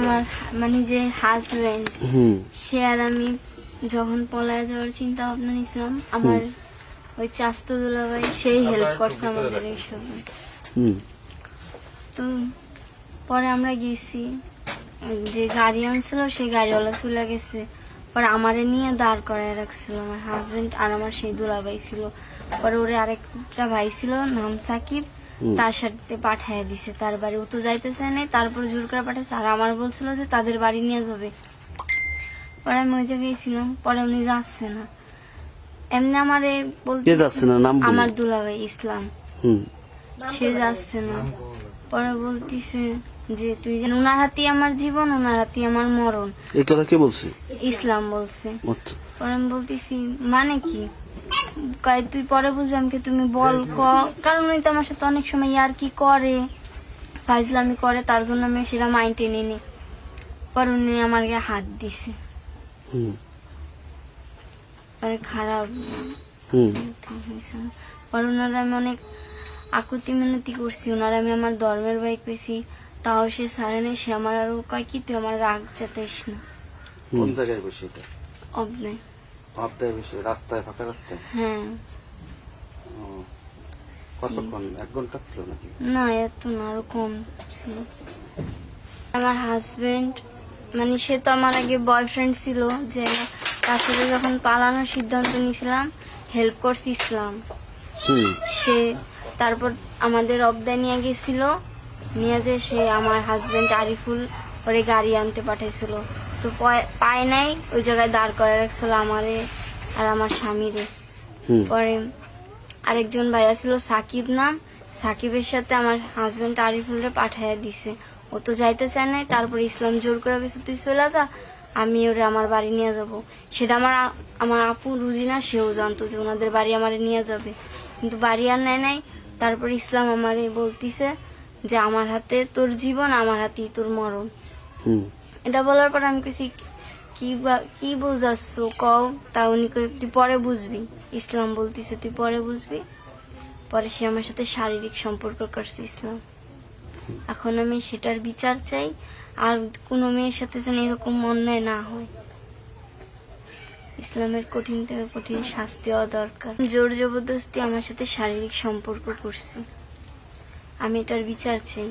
আমার মানে যে হাজবেন্ড সে আর আমি যখন পলায় যাওয়ার চিন্তা ভাবনা নিছিলাম আমার ওই চাস্তো দুলাভাই সেই হেল্প করছে আমাদের এইসব তো পরে আমরা গেছি যে গাড়ি আনছিল সেই গাড়িওয়ালা চলে গেছে। পরে আমারে নিয়ে দাঁড় করায় রাখছিল আমার হাজবেন্ড আর আমার সেই দুলাভাই ছিল। পরে ওরে আরেকটা ভাই ছিল নাম সাকিব। তার সাথে পাঠায় দিছে তার বাড়ি। ও তো যাইতে চায় নাই তারপর জোর করে পাঠাচ্ছে আর আমার বলছিল যে তাদের বাড়ি নিয়ে যাবে। পরে আমি ওই জায়গায় ছিলাম পরে উনি যাচ্ছে না। এমনি আমারে বলতে যাচ্ছে না? নাম আমার দুলাভাই ইসলাম। সে যাচ্ছে না। পরে বলতিছে যে তুই যেন ওনার হাতেই আমার জীবন ওনার হাতেই আমার মরণ। এই কথা কে বলছে? ইসলাম বলছে। আচ্ছা। পরে আমি বলতেছি মানে কি? কয় তুই পরে বুঝবি আমাকে তুমি বল ক। কারণ উনি তো আমার সাথে অনেক সময় ইয়ার কি করে ফাইজলামি করে তার জন্য আমি সেটা টেনে নি পর উনি আমার গায়ে হাত দিছে। হুম। পরে খারাপ। পরে ওনারা আমি অনেক আকুতি মিনতি করছি। ওনারা আমি আমার ধর্মের ভাই কইছি তাও সে সারে নেই সে আমার আরও কয় কি তুই আমার রাগ চাতাইস না। কোন জায়গায় বসে এটা? অবনে। অবদায় বসে রাস্তায় ফাঁকা রাস্তায়? হ্যাঁ। কতক্ষণ? এক ঘণ্টা ছিল নাকি? না এত না আরও কম ছিল। আমার হাজবেন্ড মানে সে তো আমার আগে বয়ফ্রেন্ড ছিল যে তার সাথে যখন পালানোর সিদ্ধান্ত নিয়েছিলাম হেল্প করছি ইসলাম। সে তারপর আমাদের অবদায় নিয়ে গেছিল নিয়ে যে সে আমার হাজবেন্ড আরিফুল ওরে গাড়ি আনতে পাঠাইছিল। তো পয়- পায় নাই ওই জায়গায় দাঁড় করে রাখছিল আমারে আর আমার স্বামীরে। পরে আরেকজন ভাইয়া ছিল সাকিব নাম। সাকিবের সাথে আমার হাজবেন্ড আরিফুলরে পাঠাইয়া দিছে। ও তো যাইতে চায় নাই তারপর ইসলাম জোর করে গেছে তুই চলে যা আমি ওরে আমার বাড়ি নিয়ে যাব। সেটা আমার আমার আপু রুজিনা সেও জানতো যে ওনাদের বাড়ি আমারে নিয়ে যাবে। কিন্তু বাড়ি আর নেয় নাই। তারপর ইসলাম আমারে বলতিছে যে আমার হাতে তোর জীবন আমার হাতেই তোর মরণ। এটা বলার পর আমি কইছি, কি কি বুঝাচ্ছ? কও তা উনি তুই পরে বুঝবি। ইসলাম বলতিছে, তুই পরে বুঝবি? পরে সে আমার সাথে শারীরিক সম্পর্ক করছে ইসলাম। এখন আমি সেটার বিচার চাই, আর কোনো মেয়ের সাথে যেন এরকম অন্যায় না হয়। ইসলামের কঠিন থেকে কঠিন শাস্তি হওয়া দরকার। জোর জবরদস্তি আমার সাথে শারীরিক সম্পর্ক করছে। আমি এটার বিচার চাই।